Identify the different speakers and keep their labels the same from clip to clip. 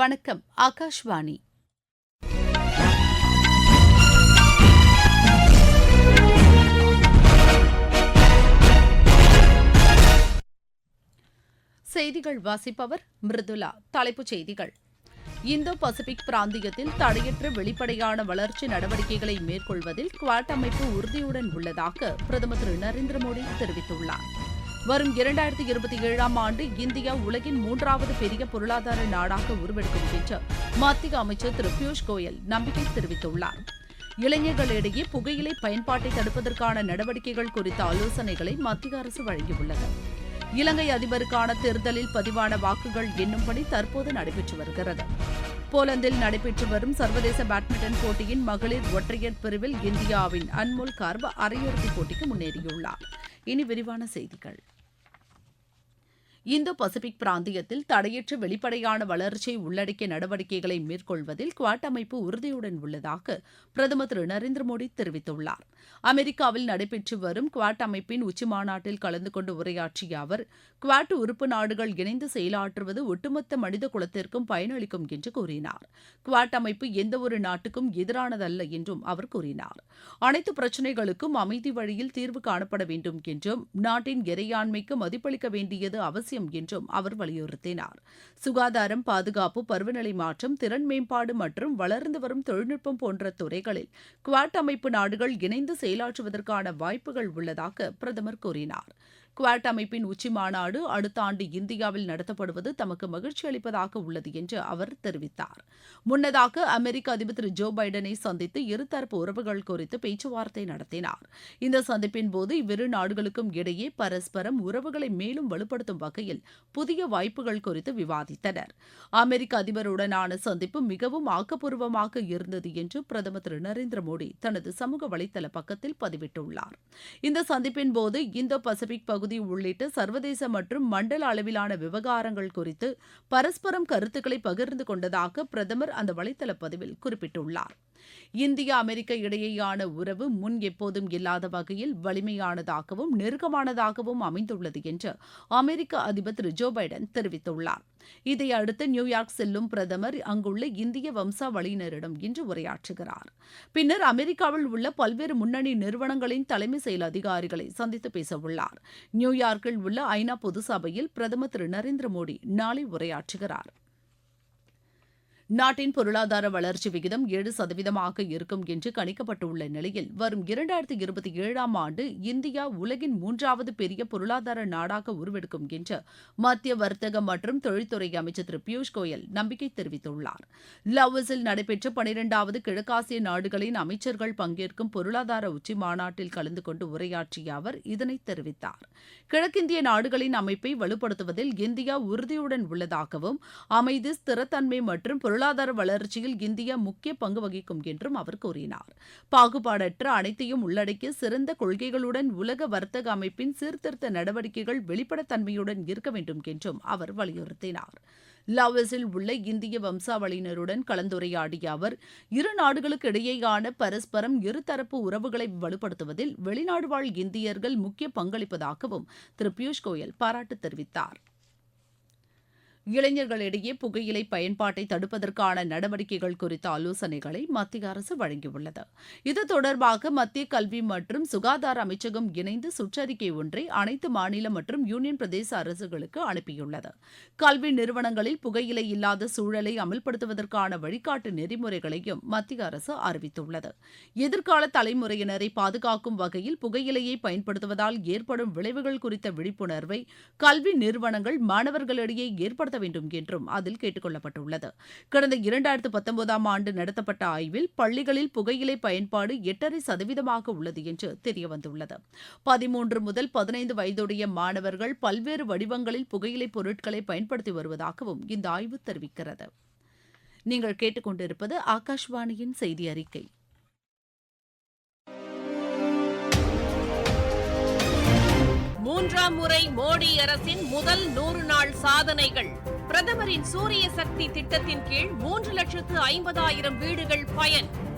Speaker 1: வணக்கம் ஆகாஷ்வாணி செய்திகள் வாசிப்பவர் மிருதுலா தலைப்புச் செய்திகள் இந்தோ பசிபிக் பிராந்தியத்தில் தடையற்ற வெளிப்படையான வளர்ச்சி நடவடிக்கைகளை மேற்கொள்வதில் குவாட் அமைப்பு உறுதியுடன் உள்ளதாக பிரதமர் திரு நரேந்திர மோடி தெரிவித்துள்ளாா் வரும் இரண்டாயிரத்தி இருபத்தி ஏழாம் ஆண்டு இந்தியா உலகின் மூன்றாவது பெரிய பொருளாதார நாடாக உருவெடுக்கும் என்று மத்திய அமைச்சர் திரு பியூஷ் கோயல் நம்பிக்கை தெரிவித்துள்ளார் இளைஞர்களிடையே புகையிலை பயன்பாட்டை தடுப்பதற்கான நடவடிக்கைகள் குறித்த ஆலோசனைகளை மத்திய அரசு வழங்கியுள்ளது இலங்கை அதிபருக்கான தேர்தலில் பதிவான வாக்குகள் எண்ணும்படி தற்போது நடைபெற்று வருகிறது போலந்தில் நடைபெற்று வரும் சர்வதேச பேட்மிண்டன் போட்டியின் மகளிர் ஒற்றையர் பிரிவில் இந்தியாவின் அன்மோல் கார்வ அரையிறுதிப் போட்டிக்கு முன்னேறியுள்ளார் இனி விரிவான செய்திகள் இந்தோ பசிபிக் பிராந்தியத்தில் தடையற்ற வெளிப்படையான வளர்ச்சியை உள்ளடக்கிய நடவடிக்கைகளை மேற்கொள்வதில் குவாட் அமைப்பு உறுதியுடன் உள்ளதாக பிரதமர் திரு நரேந்திர மோடி தெரிவித்துள்ளார் அமெரிக்காவில் நடைபெற்று வரும் குவாட் அமைப்பின் உச்சிமாநாட்டில் கலந்து கொண்டு உரையாற்றிய அவர் குவாட் உறுப்பு நாடுகள் இணைந்து செயலாற்றுவது ஒட்டுமொத்த மனித குலத்திற்கும் பயனளிக்கும் என்று கூறினார் குவாட் அமைப்பு எந்தவொரு நாட்டுக்கும் எதிரானதல்ல என்றும் அவர் கூறினார் அனைத்து பிரச்சினைகளுக்கும் அமைதி வழியில் தீர்வு காணப்பட வேண்டும் என்றும் நாட்டின் இறையாண்மைக்கு மதிப்பளிக்க வேண்டியது அவசியம் அவசியம் என்றும் அவர் வலியுறுத்தினார் சுகாதாரம் பாதுகாப்பு பருவநிலை மாற்றம் திறன் மேம்பாடு மற்றும் வளர்ந்து வரும் தொழில்நுட்பம் போன்ற துறைகளில் குவாட் அமைப்பு நாடுகள் இணைந்து செயலாற்றுவதற்கான வாய்ப்புகள் உள்ளதாக பிரதமர் கூறினார் குவாட் அமைப்பின் உச்சி மாநாடு அடுத்த ஆண்டு இந்தியாவில் நடத்தப்படுவது தமக்கு மகிழ்ச்சி அளிப்பதாக உள்ளது என்று அவர் தெரிவித்தார் முன்னதாக அமெரிக்க அதிபர் திரு ஜோ பைடனை சந்தித்து இருதரப்பு உறவுகள் குறித்து பேச்சுவார்த்தை நடத்தினார் இந்த சந்திப்பின் போது இவ்விரு நாடுகளுக்கும் இடையே பரஸ்பரம் உறவுகளை மேலும் வலுப்படுத்தும் வகையில் புதிய வாய்ப்புகள் குறித்து விவாதித்தனர் அமெரிக்க அதிபருடனான சந்திப்பு மிகவும் ஆக்கப்பூர்வமாக இருந்தது என்று பிரதமர் திரு நரேந்திர மோடி தனது சமூக வலைதள பக்கத்தில் பதிவிட்டுள்ளார் இந்த சந்திப்பின் போது இந்தோ பசிபிக் பகுதி பகுதி உள்ளிட்ட சர்வதேச மற்றும் மண்டல அளவிலான விவகாரங்கள் குறித்து பரஸ்பரம் கருத்துக்களை பகிர்ந்து கொண்டதாக பிரதமர் அந்த வலைதள பதிவில் குறிப்பிட்டுள்ளார் இந்திய அமெரிக்க இடையேயான உறவு முன் எப்போதும் இல்லாத வகையில் வலிமையானதாகவும் நெருக்கமானதாகவும் அமைந்துள்ளது என்று அமெரிக்க அதிபர் திரு ஜோ பைடன் தெரிவித்துள்ளார் இதையடுத்து நியூயார்க் செல்லும் பிரதமர் அங்குள்ள இந்திய வம்சாவளியினரிடம் இன்று உரையாற்றுகிறார் பின்னர் அமெரிக்காவில் உள்ள பல்வேறு முன்னணி நிறுவனங்களின் தலைமை செயல் அதிகாரிகளை சந்தித்து பேசவுள்ளார் நியூயார்க்கில் உள்ள ஐநா பொது சபையில் பிரதமர் திரு நரேந்திர மோடி நாளை உரையாற்றுகிறாா் நாட்டின் பொருளாதார வளர்ச்சி விகிதம் ஏழு சதவீதமாக இருக்கும் என்று கணிக்கப்பட்டுள்ள நிலையில் வரும் இரண்டாயிரத்தி இருபத்தி ஏழாம் ஆண்டு இந்தியா உலகின் மூன்றாவது பெரிய பொருளாதார நாடாக உருவெடுக்கும் என்று மத்திய வர்த்தக மற்றும் தொழில்துறை அமைச்சர் திரு பியூஷ் கோயல் நம்பிக்கை தெரிவித்துள்ளார் லவ்ஸில் நடைபெற்ற பனிரெண்டாவது கிழக்காசிய நாடுகளின் அமைச்சர்கள் பங்கேற்கும் பொருளாதார உச்சி மாநாட்டில் கலந்து கொண்டு உரையாற்றிய அவர் இதனை தெரிவித்தார் கிழக்கிந்திய நாடுகளின் அமைப்பை வலுப்படுத்துவதில் இந்தியா உறுதியுடன் உள்ளதாகவும் அமைதி ஸ்திரத்தன்மை மற்றும் பொருளாதார வளர்ச்சியில் இந்தியா முக்கிய பங்கு வகிக்கும் என்றும் அவர் கூறினார் பாகுபாடற்ற அனைத்தையும் உள்ளடக்கிய சிறந்த கொள்கைகளுடன் உலக வர்த்தக அமைப்பின் சீர்திருத்த நடவடிக்கைகள் வெளிப்படைத்தன்மையுடன் இருக்க வேண்டும் என்றும் அவர் வலியுறுத்தினார் லாவோஸில் உள்ள இந்திய வம்சாவளியினருடன் கலந்துரையாடிய அவர் இரு நாடுகளுக்கு இடையேயான பரஸ்பரம் இருதரப்பு உறவுகளை வலுப்படுத்துவதில் வெளிநாடு வாழ் இந்தியர்கள் முக்கிய பங்களிப்பதாகவும் திரு பியூஷ் கோயல் பாராட்டு தெரிவித்தாா் இளைஞர்களிடையே புகையிலை பயன்பாட்டை தடுப்பதற்கான நடவடிக்கைகள் குறித்த ஆலோசனைகளை மத்திய அரசு வழங்கியுள்ளது இது தொடர்பாக மத்திய கல்வி மற்றும் சுகாதார அமைச்சகம் இணைந்து சுற்றறிக்கை ஒன்றை அனைத்து மாநில மற்றும் யூனியன் பிரதேச அரசுகளுக்கு அனுப்பியுள்ளது கல்வி நிறுவனங்களில் புகையிலை இல்லாத சூழலை அமல்படுத்துவதற்கான வழிகாட்டு நெறிமுறைகளையும் மத்திய அரசு அறிவித்துள்ளது எதிர்கால தலைமுறையினரை பாதுகாக்கும் வகையில் புகையிலையை பயன்படுத்துவதால் ஏற்படும் விளைவுகள் குறித்த விழிப்புணர்வை கல்வி நிறுவனங்கள் மாணவர்களிடையே ஏற்படுத்த நடத்த வேண்டும் என்றும் அதில் கேட்டுக் கொள்ளப்பட்டுள்ளது கடந்த இரண்டாயிரத்து பத்தொன்பதாம் ஆண்டு நடத்தப்பட்ட ஆய்வில் பள்ளிகளில் புகையிலை பயன்பாடு எட்டரை சதவீதமாக உள்ளது என்று தெரியவந்துள்ளது பதிமூன்று முதல் பதினைந்து வயதுடைய மாணவர்கள் பல்வேறு வடிவங்களில் புகையிலை பொருட்களை பயன்படுத்தி வருவதாகவும் இந்த ஆய்வு தெரிவிக்கிறது நீங்கள் கேட்டுக்கொண்டிருப்பது ஆகாஷ்வாணியின் செய்தி அறிக்கை
Speaker 2: மூன்றாம் முறை மோடி அரசின் முதல் நூறு நாள் சாதனைகள் பிரதமரின் சூரிய சக்தி திட்டத்தின் கீழ் மூன்று லட்சத்து ஐம்பதாயிரம் வீடுகள் பயன்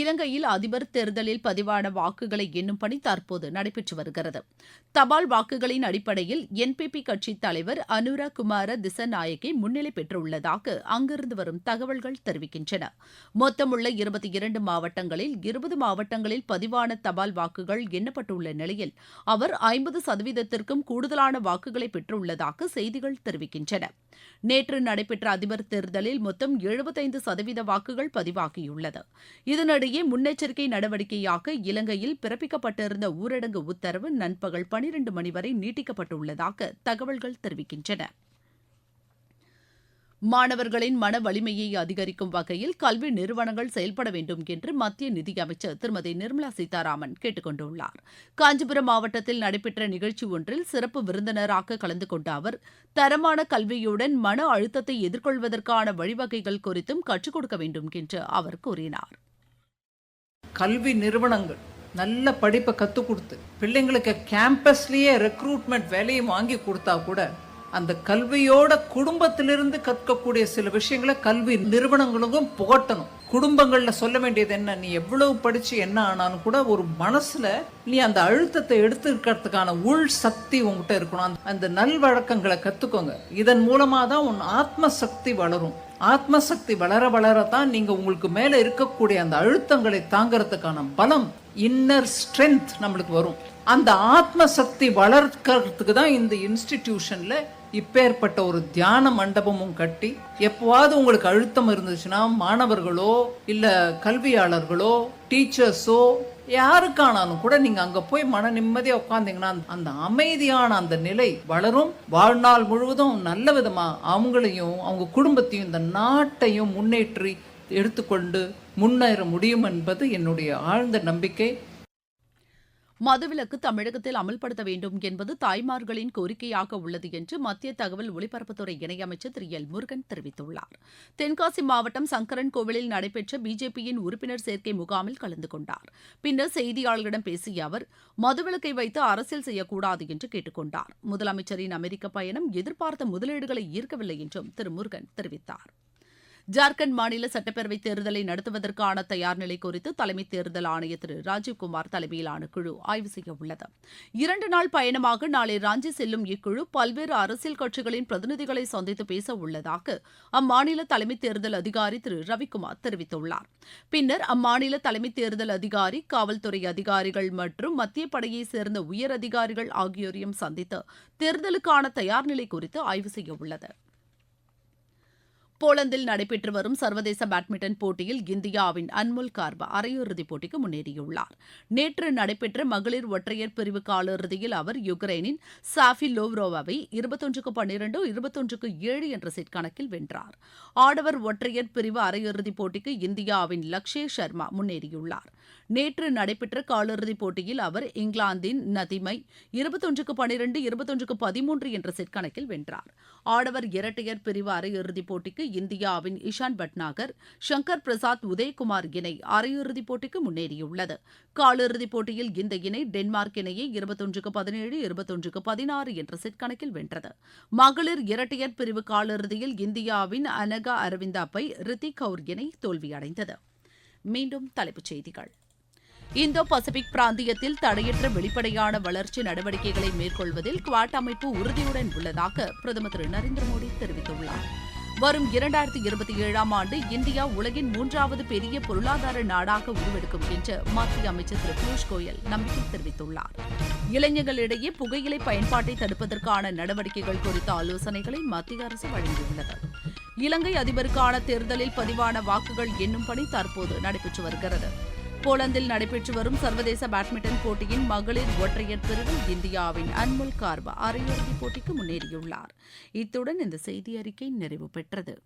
Speaker 1: இலங்கையில் அதிபர் தேர்தலில் பதிவான வாக்குகளை எண்ணும் பணி தற்போது நடைபெற்று வருகிறது தபால் வாக்குகளின் அடிப்படையில் என்பிபி கட்சி தலைவர் அனுரா குமார திசநாயகி முன்னிலை பெற்றுள்ளதாக அங்கிருந்து வரும் தகவல்கள் தெரிவிக்கின்றன மொத்தமுள்ள இருபத்தி இரண்டு மாவட்டங்களில் இருபது மாவட்டங்களில் பதிவான தபால் வாக்குகள் எண்ணப்பட்டுள்ள நிலையில் அவர் ஐம்பது சதவீதத்திற்கும் கூடுதலான வாக்குகளை பெற்றுள்ளதாக செய்திகள் தெரிவிக்கின்றன நேற்று நடைபெற்ற அதிபர் தேர்தலில் மொத்தம் எழுபத்தைந்து சதவீத வாக்குகள் பதிவாகியுள்ளது இதனிடையே முன்னெச்சரிக்கை நடவடிக்கையாக இலங்கையில் பிறப்பிக்கப்பட்டிருந்த ஊரடங்கு உத்தரவு நண்பகல் பனிரண்டு மணி வரை நீட்டிக்கப்பட்டுள்ளதாக தகவல்கள் தெரிவிக்கின்றன மாணவர்களின் மன வலிமையை அதிகரிக்கும் வகையில் கல்வி நிறுவனங்கள் செயல்பட வேண்டும் என்று மத்திய நிதியமைச்சர் திருமதி நிர்மலா சீதாராமன் கேட்டுக் கொண்டுள்ளார் காஞ்சிபுரம் மாவட்டத்தில் நடைபெற்ற நிகழ்ச்சி ஒன்றில் சிறப்பு விருந்தினராக கலந்து கொண்ட அவர் தரமான கல்வியுடன் மன அழுத்தத்தை எதிர்கொள்வதற்கான வழிவகைகள் குறித்தும் கற்றுக் கொடுக்க வேண்டும் என்று அவர் கூறினார்
Speaker 3: கல்வி நிறுவனங்கள் நல்ல படிப்பை கற்றுக் கொடுத்து பிள்ளைங்களுக்கு கேம்பஸ்லேயே ரெக்ரூட்மெண்ட் வேலையும் வாங்கி கொடுத்தா கூட அந்த கல்வியோட குடும்பத்திலிருந்து கற்கக்கூடிய சில விஷயங்களை கல்வி நிறுவனங்களுக்கும் புகட்டணும் குடும்பங்களில் சொல்ல வேண்டியது என்ன நீ எவ்வளவு படித்து என்ன ஆனாலும் கூட ஒரு மனசில் நீ அந்த அழுத்தத்தை எடுத்து இருக்கிறதுக்கான உள் சக்தி உங்ககிட்ட இருக்கணும் அந்த நல்வழக்கங்களை கற்றுக்கோங்க இதன் மூலமாக தான் உன் ஆத்ம சக்தி வளரும் ஆத்ம சக்தி வளர வளர தான் நீங்கள் உங்களுக்கு மேலே இருக்கக்கூடிய அந்த அழுத்தங்களை தாங்கிறதுக்கான பலம் இன்னர் ஸ்ட்ரென்த் நம்மளுக்கு வரும் அந்த ஆத்ம சக்தி வளர்க்கறதுக்கு தான் இந்த இன்ஸ்டிடியூஷன்ல இப்பேற்பட்ட ஒரு தியான மண்டபமும் கட்டி எப்போவாவது உங்களுக்கு அழுத்தம் இருந்துச்சுன்னா மாணவர்களோ இல்லை கல்வியாளர்களோ டீச்சர்ஸோ யாருக்கானாலும் கூட நீங்க அங்க போய் மன நிம்மதியா உட்காந்தீங்கன்னா அந்த அமைதியான அந்த நிலை வளரும் வாழ்நாள் முழுவதும் நல்ல விதமா அவங்களையும் அவங்க குடும்பத்தையும் இந்த நாட்டையும் முன்னேற்றி எடுத்துக்கொண்டு முன்னேற முடியும் என்பது என்னுடைய ஆழ்ந்த நம்பிக்கை
Speaker 1: மதுவிலக்கு தமிழகத்தில் அமல்படுத்த வேண்டும் என்பது தாய்மார்களின் கோரிக்கையாக உள்ளது என்று மத்திய தகவல் ஒலிபரப்புத்துறை இணையமைச்சர் திரு எல் முருகன் தெரிவித்துள்ளார் தென்காசி மாவட்டம் சங்கரன் கோவிலில் நடைபெற்ற பிஜேபியின் உறுப்பினர் சேர்க்கை முகாமில் கலந்து கொண்டார் பின்னர் செய்தியாளர்களிடம் பேசிய அவர் மதுவிலக்கை வைத்து அரசியல் செய்யக்கூடாது என்று கேட்டுக்கொண்டார் முதலமைச்சரின் அமெரிக்க பயணம் எதிர்பார்த்த முதலீடுகளை ஈர்க்கவில்லை என்றும் திரு முருகன் தெரிவித்தாா் ஜார்க்கண்ட் மாநில சட்டப்பேரவை தேர்தலை நடத்துவதற்கான தயார் நிலை குறித்து தலைமை தேர்தல் ஆணையர் திரு ராஜீவ்குமார் தலைமையிலான குழு ஆய்வு செய்ய உள்ளது இரண்டு நாள் பயணமாக நாளை ராஞ்சி செல்லும் இக்குழு பல்வேறு அரசியல் கட்சிகளின் பிரதிநிதிகளை சந்தித்து பேச உள்ளதாக அம்மாநில தலைமை தேர்தல் அதிகாரி திரு ரவிக்குமார் தெரிவித்துள்ளார் பின்னர் அம்மாநில தலைமை தேர்தல் அதிகாரி காவல்துறை அதிகாரிகள் மற்றும் மத்திய படையை சேர்ந்த உயர் அதிகாரிகள் ஆகியோரையும் சந்தித்து தேர்தலுக்கான தயார் நிலை குறித்து ஆய்வு செய்ய உள்ளது போலந்தில் நடைபெற்று வரும் சர்வதேச பேட்மிண்டன் போட்டியில் இந்தியாவின் அன்முல் கார்பா அரையிறுதிப் போட்டிக்கு முன்னேறியுள்ளார் நேற்று நடைபெற்ற மகளிர் ஒற்றையர் பிரிவு காலிறுதியில் அவர் யுக்ரைனின் சாஃபி லோவ்ரோவாவை இருபத்தொன்றுக்கு பன்னிரண்டு இருபத்தொன்றுக்கு ஏழு என்ற செட் கணக்கில் வென்றார் ஆடவர் ஒற்றையர் பிரிவு அரையிறுதிப் போட்டிக்கு இந்தியாவின் லக்ஷே சர்மா முன்னேறியுள்ளார் நேற்று நடைபெற்ற காலிறுதிப் போட்டியில் அவர் இங்கிலாந்தின் நதிமை இருபத்தொன்றுக்கு பன்னிரண்டு இருபத்தொன்றுக்கு பதிமூன்று என்ற செட் கணக்கில் வென்றார் ஆடவர் இரட்டையர் பிரிவு அரையிறுதிப் போட்டிக்கு இந்தியாவின் இஷான் பட்நாகர் ஷங்கர் பிரசாத் உதயகுமார் இணை அரையிறுதிப் போட்டிக்கு முன்னேறியுள்ளது காலிறுதிப் போட்டியில் இந்த இணை டென்மார்க் இணையை இருபத்தொன்றுக்கு பதினேழு இருபத்தொன்றுக்கு பதினாறு என்ற செட் கணக்கில் வென்றது மகளிர் இரட்டையர் பிரிவு காலிறுதியில் இந்தியாவின் அனகா அரவிந்தாப்பை ரித்திக் கவுர் இணை தோல்வியடைந்தது மீண்டும் தலைப்புச் செய்திகள் இந்தோ பசிபிக் பிராந்தியத்தில் தடையற்ற வெளிப்படையான வளர்ச்சி நடவடிக்கைகளை மேற்கொள்வதில் குவாட் அமைப்பு உறுதியுடன் உள்ளதாக பிரதமர் திரு நரேந்திர மோடி தெரிவித்துள்ளார் வரும் இரண்டாயிரத்தி இருபத்தி ஏழாம் ஆண்டு இந்தியா உலகின் மூன்றாவது பெரிய பொருளாதார நாடாக உருவெடுக்கும் என்று மத்திய அமைச்சர் திரு பியூஷ் கோயல் நம்பிக்கை தெரிவித்துள்ளார் இளைஞர்களிடையே புகையிலை பயன்பாட்டை தடுப்பதற்கான நடவடிக்கைகள் குறித்த ஆலோசனைகளை மத்திய அரசு வழங்கியுள்ளது இலங்கை அதிபருக்கான தேர்தலில் பதிவான வாக்குகள் எண்ணும் பணி தற்போது நடைபெற்று வருகிறது போலந்தில் நடைபெற்று வரும் சர்வதேச பேட்மிண்டன் போட்டியின் மகளிர் ஒற்றையர் பிரிவில் இந்தியாவின் அன்முல் கார்பா அரையிறுதிப் போட்டிக்கு முன்னேறியுள்ளார் இத்துடன் இந்த செய்தி அறிக்கை நிறைவு பெற்றது